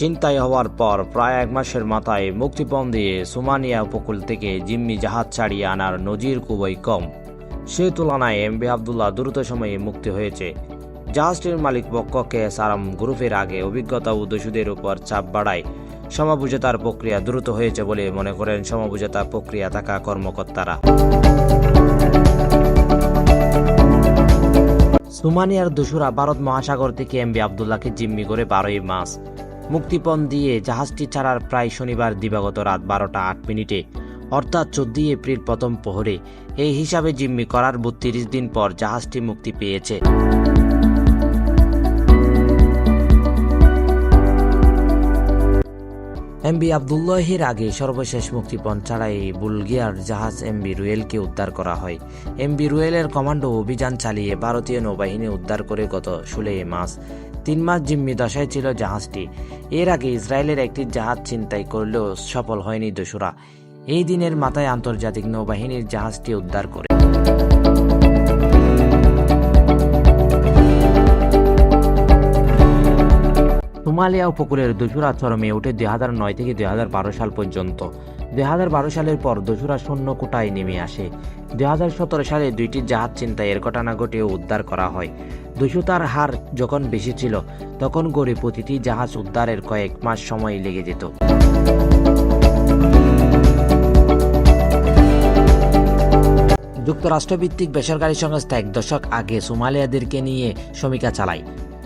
চিন্তায় হওয়ার পর প্রায় এক মাসের মাথায় মুক্তিপণ দিয়ে সোমানিয়া উপকূল থেকে জিম্মি জাহাজ ছাড়িয়ে আনার নজির খুবই কম। সে তুলনায় এম এমবি আবদুল্লাহ দ্রুত সময়ে মুক্তি হয়েছে। জাহাজটির মালিক পক্ষকে সারাম গ্রুপের আগে অভিজ্ঞতা ও দোষীদের উপর চাপ বাড়ায়। সমঝোতার প্রক্রিয়া দ্রুত হয়েছে বলে মনে করেন সমঝোতা প্রক্রিয়া থাকা কর্মকর্তারা। সুমানিয়ার দোসরা ভারত মহাসাগর থেকে এম এমবি আবদুল্লাহকে জিম্মি করে বারোই মাস মুক্তিপণ দিয়ে জাহাজটি ছাড়ার প্রায় শনিবার দিবাগত রাত বারোটা আট মিনিটে, অর্থাৎ চোদ্দই এপ্রিল প্রথম প্রহরে এই হিসাবে জিম্মি করার বত্রিশ দিন পর জাহাজটি মুক্তি পেয়েছে। এমবি আবদুল্লাহের আগে সর্বশেষ মুক্তিপণ ছাড়াই বুলগিয়ার জাহাজ এমবি রুয়েলকে উদ্ধার করা হয়। এমবি রুয়েলের কমান্ডো অভিযান চালিয়ে ভারতীয় নৌবাহিনী উদ্ধার করে গত ষোলোই মাস তিন মাস জিম্মি দশায় ছিল জাহাজটি। এর আগে ইসরায়েলের একটি জাহাজ ছিনতাই করলেও সফল হয়নি দোসরা। এই দিনের মাথায় আন্তর্জাতিক নৌবাহিনীর জাহাজটি উদ্ধার করে। সোমালিয়া উপকূলের দোসরা চরমে উঠে দুই হাজার নয় থেকে দুই হাজার বারো সাল পর্যন্ত। দুই সালের পর দোসরা শূন্য কোটায় নেমে আসে। দুই হাজার সতেরো সালে দুইটি জাহাজ ছিনতাইয়ের ঘটনা ঘটিয়ে উদ্ধার করা হয়। দস্যুতার হার যখন বেশি ছিল, তখন গড়ে প্রতিটি জাহাজ উদ্ধারের কয়েক মাস সময় লেগে যেত। যুক্তরাষ্ট্রভিত্তিক বেসরকারি সংস্থা এক দশক আগে সোমালিয়াদেরকে নিয়ে সমীক্ষা চালায়।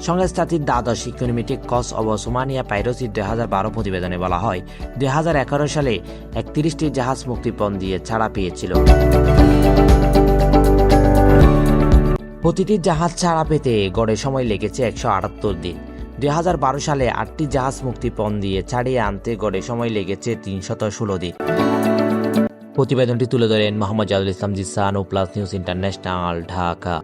সংস্থাটির দ্বাদশ ইকোনমিটিক কস অব সোমানিয়া পাইরসি দুই হাজার বারো প্রতিবেদনে বলা হয়, দুই হাজার এগারো সালে একত্রিশটি জাহাজ মুক্তিপণ দিয়ে ছাড়া পেয়েছিল। প্রতিটি জাহাজ ছাড়া পেতে গড়ে সময় লেগেছে একশো আটাত্তর দিন। দুই হাজার বারো সালে আটটি জাহাজ মুক্তিপণ দিয়ে ছাড়িয়ে আনতে গড়ে সময় লেগেছে তিনশত ষোলো দিন। প্রতিবেদনটি তুলে ধরেন মোহাম্মদ জাদুল ইসলাম জিসান ও প্লাস নিউজ ইন্টারন্যাশনাল, ঢাকা।